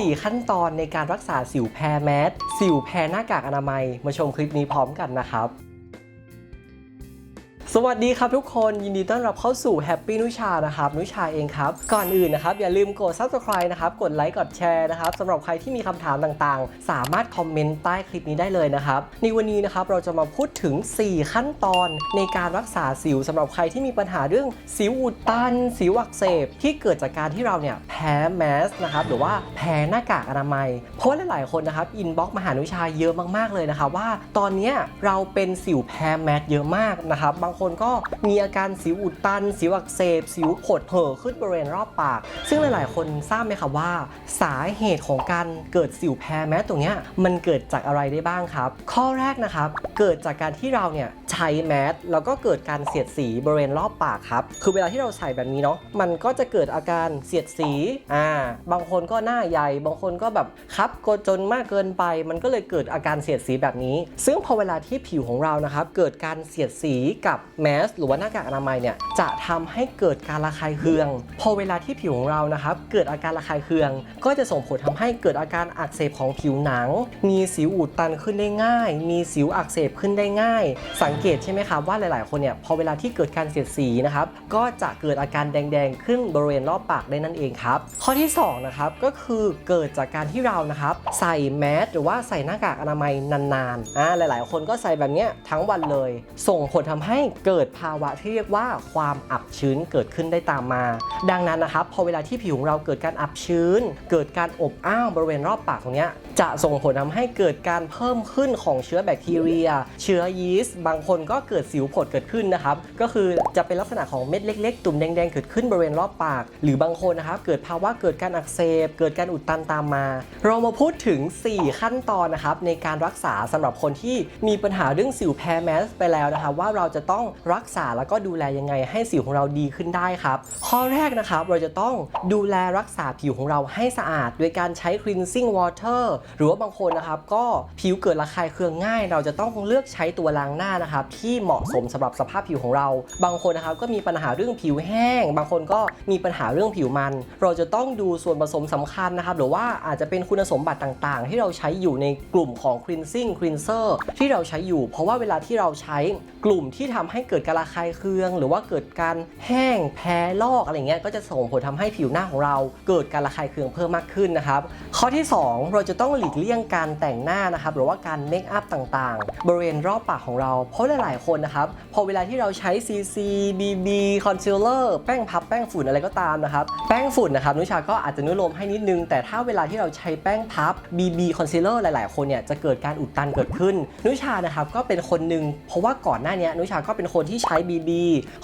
4 ขั้นตอนในการรักษาสิวแพ้แมสสิวแพ้หน้ากากอนามัย มาชมคลิปนี้พร้อมกันนะครับ สวัสดีครับทุกคนยินดีต้อนรับเข้าสู่ Happy นุชานะครับนุชาเองครับ ก่อนอื่นนะครับ อย่าลืมกด Subscribe นะครับ กดไลค์กดแชร์นะครับสำหรับใครที่มีคำถามต่างๆ สามารถคอมเมนต์ใต้คลิปนี้ได้เลยนะครับ ในวันนี้นะครับเราจะมาพูดถึง 4 ขั้นตอนในการรักษาสิวสำหรับใครที่มีปัญหาเรื่องสิวอุดตัน สิวอักเสบ ที่เกิดจากการที่เราเนี่ยแพ้แมสนะครับหรือว่าแพ้หน้ากากอนามัย เพราะว่าหลายๆคนนะครับอินบ็อกมาหานุชาเยอะมากๆเลยนะครับว่าตอนนี้เราเป็นสิวแพ้แมสเยอะมากนะครับบางคนก็มีอาการสิวอุดตัน สิวอักเสบ สิวผดเห่อขึ้นบริเวณรอบปาก ซึ่งหลาย ๆ คนทราบไหมครับว่า สาเหตุของการเกิดสิวแพ้แมสตรงเนี้ยมันเกิดจากอะไรได้บ้างครับ ข้อแรกนะครับเกิดจากการที่เราเนี่ยใช้แมสแล้วก็เกิดการเสียดสีบริเวณรอบปากครับ คือเวลาที่เราใส่แบบนี้เนาะมันก็จะเกิดอาการเสียดสีอ่าบางคนก็หน้าใหญ่ บางคนก็แบบคับกดจนมากเกินไป มันก็เลยเกิดอาการเสียดสีแบบนี้ ซึ่งพอเวลาที่ผิวของเรานะครับ เกิดการเสียดสีกับแมสหรือว่าหน้ากากอนามัยเนี่ยจะทำให้เกิดการระคายเคือง พอเวลาที่ผิวของเรานะครับเกิดอาการระคายเคือง ก็จะส่งผลทำให้เกิดอาการอักเสบของผิวหนัง มีสิวอุดตันขึ้นได้ง่าย มีสิวอักเสบขึ้นได้ง่าย สังเกตใช่ไหมครับว่าหลาย ๆ คนเนี่ยพอเวลาที่เกิดการเสียดสีนะครับก็จะเกิดอาการแดง ๆ ขึ้นบริเวณรอบปากได้นั่นเองครับข้อที่สองนะครับก็คือเกิดจากการที่เรานะครับใส่แมสหรือว่าใส่หน้ากากอนามัยนานๆอ่าหลาย ๆ คนก็ใส่แบบเนี้ยทั้งวันเลย ส่งผลทำให้เกิดภาวะที่เรียกว่าความอับชื้นเกิดขึ้นได้ตามมา ดังนั้นนะครับพอเวลาที่ผิวของเราเกิดการอับชื้น เกิดการอบอ้าวบริเวณรอบปากตรงนี้จะส่งผลทำให้เกิดการเพิ่มขึ้นของเชื้อแบคทีเรีย เชื้อยีสต์บางคนก็เกิดสิวผดเกิดขึ้นนะครับก็คือจะเป็นลักษณะของเม็ดเล็ก ๆ ตุ่มแดงๆเกิดขึ้นบริเวณรอบปาก หรือบางคนนะครับเกิดภาวะเกิดการอักเสบ เกิดการอุดตันตามมา เรามาพูดถึง 4 ขั้นตอนนะครับในการรักษาสำหรับคนที่มีปัญหาเรื่องสิวแพ้แมสไปแล้วนะครับว่าเราจะต้องรักษาแล้วก็ดูแลยังไงให้สิวของเราดีขึ้นได้ครับ ข้อแรกนะครับเราจะต้องดูแลรักษาผิวของเราให้สะอาด โดยการใช้ cleansing water หรือว่าบางคนนะครับ ก็ผิวเกิดระคายเคืองง่าย เราจะต้องเลือกใช้ตัวล้างหน้านะครับ ที่เหมาะสมสำหรับสภาพผิวของเรา บางคนนะครับก็มีปัญหาเรื่องผิวแห้ง บางคนก็มีปัญหาเรื่องผิวมัน เราจะต้องดูส่วนผสมสำคัญนะครับ หรือว่าอาจจะเป็นคุณสมบัติต่างๆ ที่เราใช้อยู่ในกลุ่มของ cleansing cleanser ที่เราใช้อยู่ เพราะว่าเวลาที่เราใช้กลุ่มที่ทำให้เกิดการระคายเคือง หรือว่าเกิดการแห้งแพ้ลอกอะไรเงี้ยก็จะส่งผลทำให้ผิวหน้าของเรา เกิดการระคายเคืองเพิ่มมากขึ้นนะครับข้อที่ 2 เราจะต้องหลีกเลี่ยงการแต่งหน้านะครับหรือว่าการเมคอัพต่างๆ บริเวณรอบปากของเราเพราะหลายๆคนนะครับพอเวลาที่เราใช้ CC BB Concealer แป้งพับแป้งฝุ่นอะไรก็ตามนะครับแป้งฝุ่นนะครับนุชาก็อาจจะนุโลมให้นิดนึง แต่ถ้าเวลาที่เราใช้แป้งพับ BB Concealer หลาย ๆ คนเนี่ยจะเกิดการอุดตันเกิดขึ้น นุชานะครับก็เป็นคนหนึ่งเพราะว่าก่อนหน้านี้นุชาก็เป็นคนที่ใช้ BB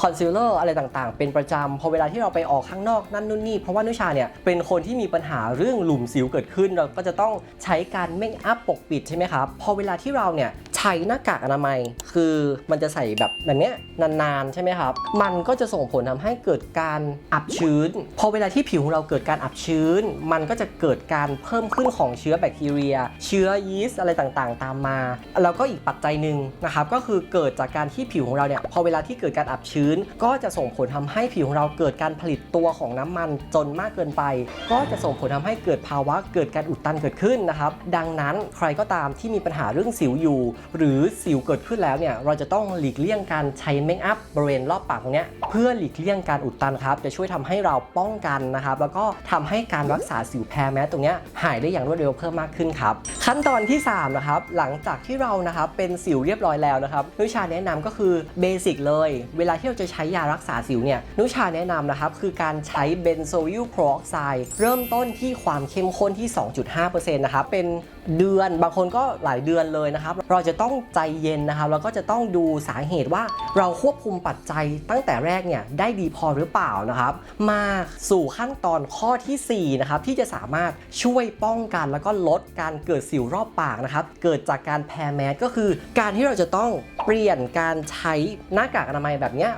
คอนซีลเลอร์อะไรต่างๆ เป็นประจำพอเวลาที่เราไปออกข้างนอกนั่นนู่นนี่ เพราะว่านุชาเนี่ยเป็นคนที่มีปัญหาเรื่องหลุมสิวเกิดขึ้น เราก็จะต้องใช้การเมคอัพปกปิดใช่ไหมครับ พอเวลาที่เราเนี่ย ใช้หน้ากากอนามัย คือมันจะใส่แบบแบบเนี้ยนานๆ ใช่ไหมครับ มันก็จะส่งผลทำให้เกิดการอับชื้น พอเวลาที่ผิวของเราเกิดการอับชื้น มันก็จะเกิดการเพิ่มขึ้นของเชื้อแบคทีเรีย เชื้อยีสต์อะไรต่างๆ ตามมา แล้วก็อีกปัจจัยหนึ่งนะครับ ก็คือเกิดจากการที่ผิวของเราเนี่ย พอเวลาที่เกิดการอับชื้น ก็จะส่งผลทำให้ผิวของเราเกิดการผลิตตัวของน้ำมันจนมากเกินไป ก็จะส่งผลทำให้เกิดภาวะเกิดการอุดตันเกิดขึ้นนะครับ ดังนั้นใครก็ตามที่มีปัญหาเรื่องสิวอยู่หรือสิวเกิดขึ้นแล้วเนี่ยเราจะต้องหลีกเลี่ยงการใช้เมคอัพบริเวณรอบปากตรงเนี้ยเพื่อหลีกเลี่ยงการอุดตันครับจะช่วยทำให้เราป้องกันนะครับแล้วก็ทำให้การรักษาสิวแพ้แม้ตรงเนี้ยหายได้อย่างรวดเร็วเพิ่มมากขึ้นครับขั้นตอนที่3นะครับหลังจากที่เรานะครับเป็นสิวเรียบร้อยแล้วนะครับนุชาแนะนำก็คือเบสิกเลย เวลาที่เราจะใช้ยารักษาสิวเนี่ยนุชาแนะนำนะครับคือการใช้เบนโซอิลโพรออกไซด์เริ่มต้นที่ความเข้มข้นที่ 2.5%นะครับเป็น เดือนบางคนก็หลายเดือนเลยนะครับ เราจะต้องใจเย็นนะครับแล้วก็จะต้องดูสาเหตุว่าเราควบคุมปัจจัยตั้งแต่แรกเนี่ยได้ดีพอหรือเปล่านะครับ มาสู่ขั้นตอนข้อทีสี่4นะครับที่จะสามารถช่วยป้องกันแล้วก็ลดการเกิดสิวรอบปากนะครับ เกิดจากการแพ้แมสก็คือการที่เราจะต้องเปลี่ยนการใช้หน้ากากอนามัยแบบเนี้ย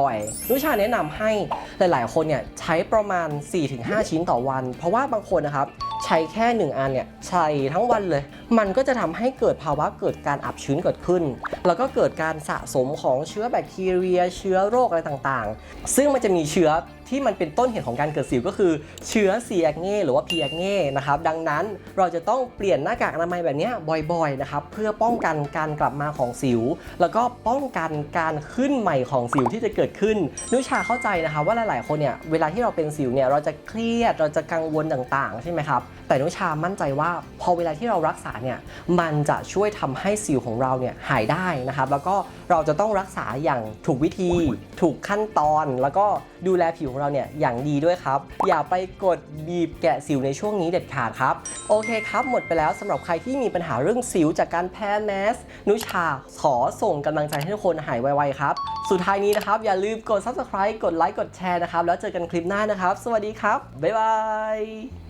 บ่อยๆนุชาแนะนำให้หลายๆ คนเนี่ยใช้ประมาณ 4-5 ชิ้นต่อวัน เพราะว่าบางคนนะครับ ใช้แค่ 1 อันเนี่ยใช้ทั้งวันเลย มันก็จะทำให้เกิดภาวะเกิดการอับชื้นเกิดขึ้น แล้วก็เกิดการสะสมของเชื้อแบคทีเรีย เชื้อโรคอะไรต่างๆ ซึ่งมันจะมีเชื้อที่มันเป็นต้นเหตุของการเกิดสิวก็คือเชื้อซีแอคเง่หรือว่าพีแอคเง่นะครับดังนั้นเราจะต้องเปลี่ยนหน้ากากอนามัยแบบนี้บ่อยๆนะครับเพื่อป้องกันการกลับมาของสิว แล้วก็ป้องกันการขึ้นใหม่ของสิวที่จะเกิดขึ้น นุชาเข้าใจนะคะว่าหลายๆคนเนี่ยเวลาที่เราเป็นสิวเนี่ยเราจะเครียดเราจะกังวลต่างๆ ใช่ไหมครับ แต่นุชามั่นใจว่าพอเวลาที่เรารักษาเนี่ยมันจะช่วยทำให้สิวของเราเนี่ยหายได้นะครับ แล้วก็เราจะต้องรักษาอย่างถูกวิธี ถูกขั้นตอน แล้วก็ดูแลผิวของเราเนี่ยอย่างดีด้วยครับ อย่าไปกดบีบแกะสิวในช่วงนี้เด็ดขาดครับ โอเคครับ หมดไปแล้วสำหรับใครที่มีปัญหาเรื่องสิวจากการแพ้แมส นุชาขอส่งกำลังใจให้ทุกคนหายไวๆครับ สุดท้ายนี้นะครับ อย่าลืมกด subscribe กดไลค์กดแชร์นะครับ แล้วเจอกันคลิปหน้านะครับ สวัสดีครับบ๊ายบาย